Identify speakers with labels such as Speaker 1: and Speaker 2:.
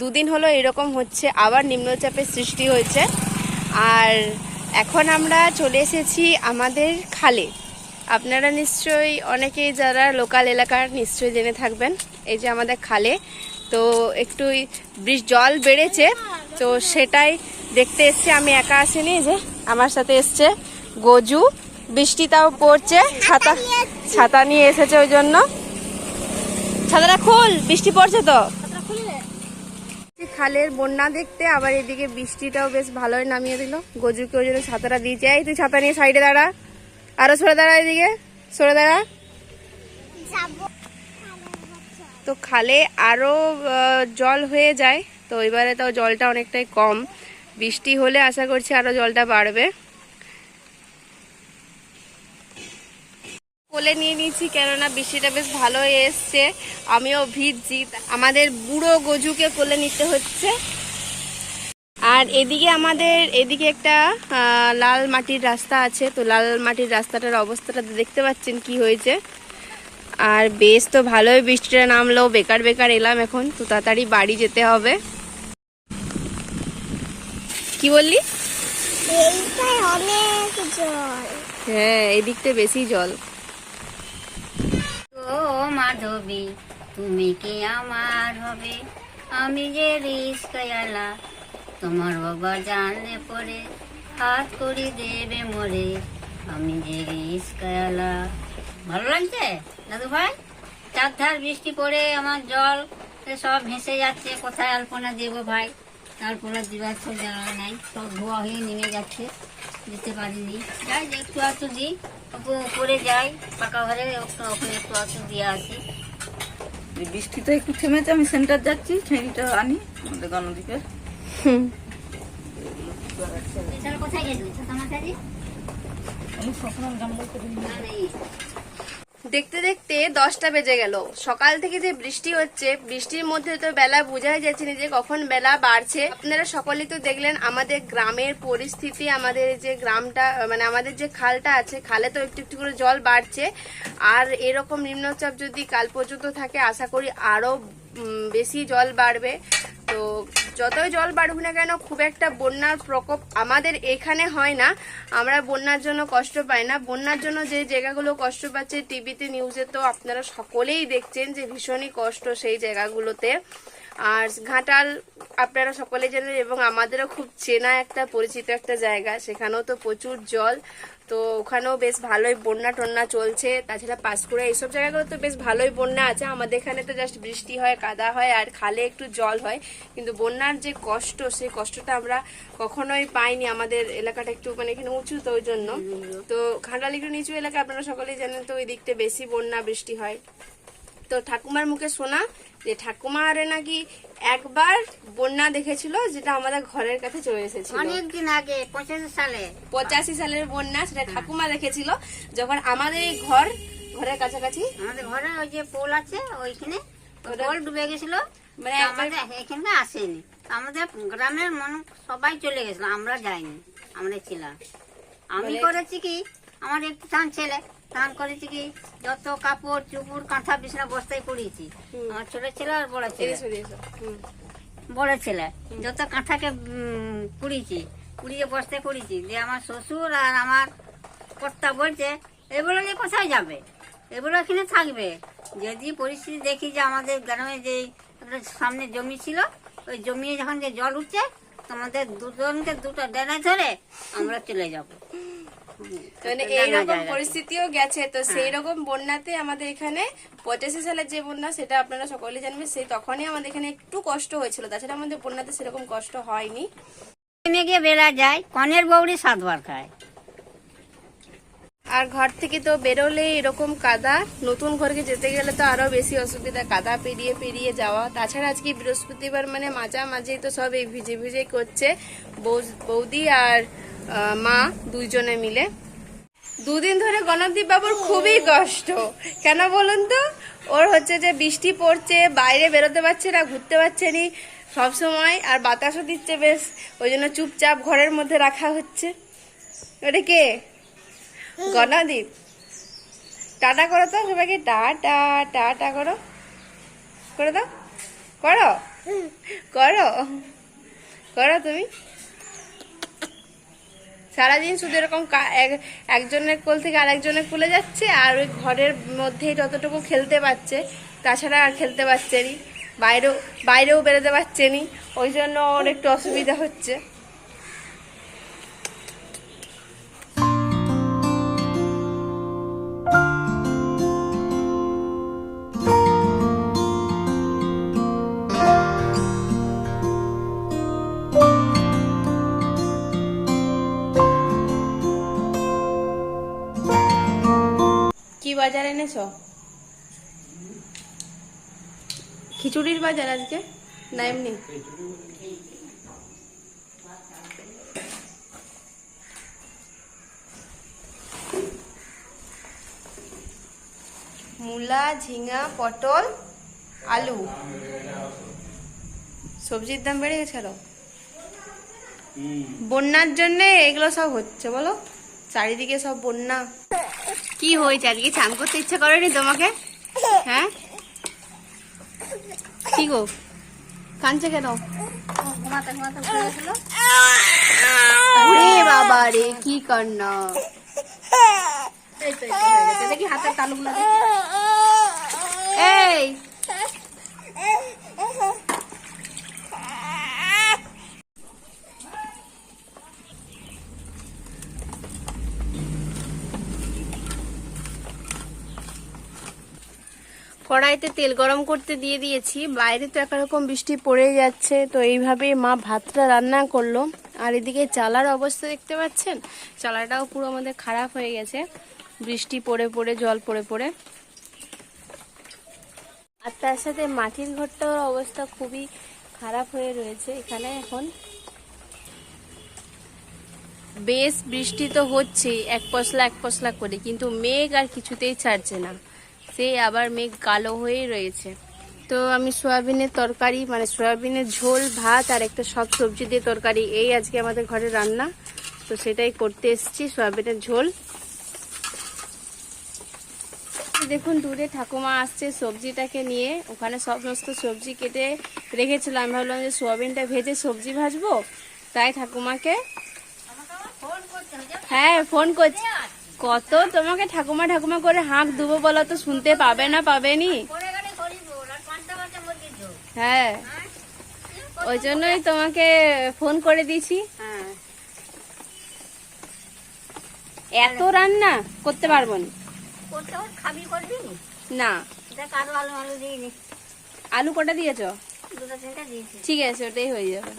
Speaker 1: দুদিন হলো এরকম হচ্ছে, আবার নিম্নচাপের সৃষ্টি হয়েছে। আর এখন আমরা চলে এসেছি আমাদের খালে। আপনারা নিশ্চয়ই অনেকেই যারা লোকাল এলাকার নিশ্চয়ই জেনে থাকবেন, এই যে আমাদের খালে। তো একটু জল বেড়েছে, তো সেটাই দেখতে এসছে। আমি একা আসিনি যে আমার সাথে এসছে গজু। বৃষ্টি তাও পড়ছে, ছাতা ছাতা নিয়ে এসেছে ওই জন্য। ছাতাটা খুল, বৃষ্টি পড়ছে তো। খালের বন্যা দেখতে, আবার এদিকে বৃষ্টিটাও বেশ ভালোই নামিয়ে দিল। গজুকে ওই জন্য ছাতাটা দিয়ে এই তুই ছাতা নিয়ে সাইডে দাঁড়া। আরও সরে দাঁড়া এদিকে। সরে দাঁড়া। তো খালে আরও জল হয়ে যায়। তো এবারে তো জলটা অনেকটাই কম। বৃষ্টি হলে আশা করছি আরও জলটা বাড়বে। কোলে নিয়ে নিয়েছি কেননা বৃষ্টিটা বেশ ভালো এসছে। আমিও ভিজছি। আমাদের বুড়ো গজুকে কোলে নিতে হচ্ছে। আর এদিকে আমাদের এদিকে একটা লাল মাটির রাস্তা আছে। তো লাল মাটির রাস্তাটার অবস্থাটা দেখতে পাচ্ছেন কি হয়েছে। আর বেশ তো ভালোই বৃষ্টিটা নামলো। বেকার বেকার এলাম এখন। তো তাড়াতাড়ি বাড়ি যেতে হবে। কি বললি? হ্যাঁ এদিকটা বেশি জল।
Speaker 2: মাধবী, তুমি কি আমার হবে? আমি যে রিস্কায়ালা, তোমার বাবা জানলে পরে হাত করি দেবে মরে। আমি যে রিস্কায়ালা। ভালো লাগছে, দাদু ভাই? চার ধার বৃষ্টি পড়ে, আমার জল সব ভেসে যাচ্ছে, কোথায় আলপনা দেবো ভাই? আলপনা দিবার তো জানা নাই সব ধোয়া হয়ে নেমে যাচ্ছে যেতে পারিনি। যাই যে একটু একটু দিই উপরে যাই পাকা ঘরে ওখানে ওখানে একটু একটু দিয়ে আসি।
Speaker 3: বৃষ্টিটা একটু থেমেছে আমি সেন্টার যাচ্ছি ছেঁড়িটা আনি আমাদের
Speaker 2: এছাড়া কোথায় গেছিলি ছোট মাথাজি না, নেই।
Speaker 1: দেখতে দেখতে দশটা বেজে গেল। সকাল থেকে যে বৃষ্টি হচ্ছে বৃষ্টির মধ্যে তো বেলা বোঝাই যাচ্ছে যে কখন বেলা বাড়ছে। আপনারা সকলেই তো দেখলেন আমাদের গ্রামের পরিস্থিতি আমাদের যে গ্রামটা মানে আমাদের যে খালটা আছে খালে তো একটু একটু করে জল বাড়ছে। আর এরকম নিম্নচাপ যদি কাল পর্যন্ত থাকে আশা করি আরও উম, বেশি জল বাড়বে। তো যতই জল বাড়ুক না কেন, খুব একটা বন্যার প্রকোপ আমাদের এখানে হয় না। আমরা বন্যার জন্য কষ্ট পাই না। বন্যার জন্য যে জায়গাগুলো কষ্ট পাচ্ছে, টিভিতে, নিউজে তো আপনারা সকলেই দেখছেন যে ভীষণই কষ্ট সেই জায়গাগুলোতে। আর ঘাটাল আপনারা সকলে জানেন এবং আমাদেরও খুব চেনা একটা, পরিচিত একটা জায়গা। সেখানেও তো প্রচুর জল। তো ওখানেও বেশ ভালোই বন্যা টন্যা চলছে। তাছাড়া পাঁশকুড়া এইসব জায়গাগুলো তো বেশ ভালোই বন্যা আছে। আমাদের এখানে তো জাস্ট বৃষ্টি হয়, কাদা হয় আর খালে একটু জল হয়। কিন্তু বন্যার যে কষ্ট, সেই কষ্টটা আমরা কখনোই পাইনি। আমাদের এলাকাটা একটু মানে এখানে উঁচু তো ওই জন্য। তো ঘাটাল একটু নিচু এলাকা আপনারা সকলেই জানেন তো, ওই দিকটা বেশি বন্যা, বৃষ্টি হয়। তো ঠাকুমার মুখে শোনা যে ঠাকুমারে নাকি একবার বন্যা দেখেছিল যেটা আমাদের ঘরের কাছে চলে এসেছিল।
Speaker 2: অনেকদিন আগে পঁচাশি সালে।
Speaker 1: পঁচাশি সালের বন্যা সেটা ঠাকুমা দেখেছিল। যখন আমাদের এই ঘর ঘরের কাছাকাছি।
Speaker 2: আমাদের ঘরে ওই যে পোল আছে ওইখানে পোল ডুবে গেছিল।
Speaker 1: মানে
Speaker 2: আমাদের এখানে আসেনি। আমাদের গ্রামের মানুষ সবাই চলে গেছিল আমরা যাইনি আমরা ছিলাম। আমি করেছি কি? আমার একটু টান ছেলে টান করেছি কি যত কাপড় চুপুর কাঁথা বিছনা বস্তায় করিয়েছি আমার ছোট ছেলে আর বড় ছেলে। বড় ছেলে। যত কাঁথাকে উম, কুড়িয়েছি কুড়িয়ে বস্তায় করেছি যে আমার শ্বশুর আর আমার কর্তা বলছে এগুলো নিয়ে কোথায় যাবে? এগুলো এখানে থাকবে। যদি পরিস্থিতি দেখি যে আমাদের গ্রামে যে একটা সামনে জমি ছিল ওই জমি যখন যে জল উঠছে তোমাদের দুজনকে দুটো ডেনায় ধরে আমরা চলে যাব।
Speaker 1: মানে এইরকম পরিস্থিতিও গেছে তো সেই রকম বন্যাতে আমাদের এখানে পঁচাশি সালের যে বন্যা সেটা আপনারা সকলেই জানবেন সেই তখনই আমাদের এখানে একটু কষ্ট হয়েছিল। তাছাড়া আমাদের বন্যাতে সেরকম কষ্ট হয়নি।
Speaker 2: নেমে গিয়ে বেড়া যায় কনের বৌড়ি সাতবার খায়।
Speaker 1: আর ঘর থেকে তো বেরোলে এরকম কাদা। নতুন ঘরকে যেতে গেলে তো আরও বেশি অসুবিধা, কাদা পেরিয়ে পেরিয়ে যাওয়া। তাছাড়া আজকে বৃহস্পতিবার মানে মাঝামাঝি তো সব এই ভিজে ভিজে করছে। বৌদি আর মা দুইজনে মিলে। দুদিন ধরে গণদীপ বাবুর খুবই কষ্ট। কেন বলুন তো? ওর হচ্ছে যে বৃষ্টি পড়ছে, বাইরে বেরোতে পারছে না, ঘুরতে পারছে নি সব সময়, আর বাতাসও দিচ্ছে বেশ। ওই জন্য চুপচাপ ঘরের মধ্যে রাখা হচ্ছে। ওটা কে? গণদীপ। টাটা করো তো, সবাইকে টাটা টাটা করো। করে দাও। করো? করো? করো তুমি। সারাদিন শুধু এরকম একজনের কোল থেকে আরেকজনের কোলে যাচ্ছে, আর ওই ঘরের মধ্যেই যতটুকু খেলতে পারছে। তাছাড়া আর খেলতে পারছে নি। বাইরেও বাইরেও বেরোতে পারছে নি। ওই জন্য ওর একটু অসুবিধা হচ্ছে। বাজার এনেছো? খিচুড়ির বাজার আজকে? না, এমনি। মূলা, ঝিঙা, পটল, আলু। সবজির দাম বেড়ে গেছে বন্যার জন্য এগুলো সব হচ্ছে, বলো? চারিদিকে সব বন্যা। কি হয়েছে? আজকে চান করতে ইচ্ছা করেনি তোমাকে? হ্যাঁ? কি গো? কাঁদছে কেন? বাবা রে, কি কান্না।
Speaker 2: হাতের তালুগুলো দেখি
Speaker 1: এই কড়াইতে তেল গরম করতে দিয়ে দিয়েছি। বাইরে তো একরকম বৃষ্টি পড়ে যাচ্ছে, তো এইভাবে মা ভাতটা রান্না করল। আর এদিকে চালার অবস্থা দেখতে পাচ্ছেন? চালাটাও পুরো আমাদের খারাপ হয়ে গেছে। বৃষ্টি পড়ে পড়ে, জল পড়ে পড়ে। আর তার সাথে মাটির ঘরটার অবস্থা খুবই খারাপ হয়ে রয়েছে এখানে এখন। বেশ বৃষ্টি তো হচ্ছেই, এক পশলা এক পশলা করে, কিন্তু মেঘ আর কিছুতেই ছাড়ছে না। সে আবার মেঘ কালো হয়েই রয়েছে। তো আমি সয়াবিনের তরকারি মানে সয়াবিনের ঝোল, ভাত আর একটা সব সবজি দিয়ে তরকারি, এই আজকে আমাদের ঘরে রান্না। তো সেটাই করতে এসেছি, সয়াবিনের ঝোল। দেখুন, দূরে ঠাকুমা আসছে সবজিটাকে নিয়ে। ওখানে সমস্ত সবজি কেটে রেখেছিল আমি ভাবলাম যে সোয়াবিনটা ভেজে সবজি ভাজবো? তাই ঠাকুমাকে হ্যাঁ ফোন করছি। কত তোমাকে ঠাকুমা ঠাকুমা করে হাঁক দেবো বলো তো শুনতে পাবে না পাবেনি? হ্যাঁ। ওই জন্যই তোমাকে ফোন করে
Speaker 2: হ্যাঁ
Speaker 1: এত রান্না করতে পারব না। না।
Speaker 2: আলু
Speaker 1: কটা
Speaker 2: দিয়েছি।
Speaker 1: ঠিক আছে ওটাই হয়ে যাবে।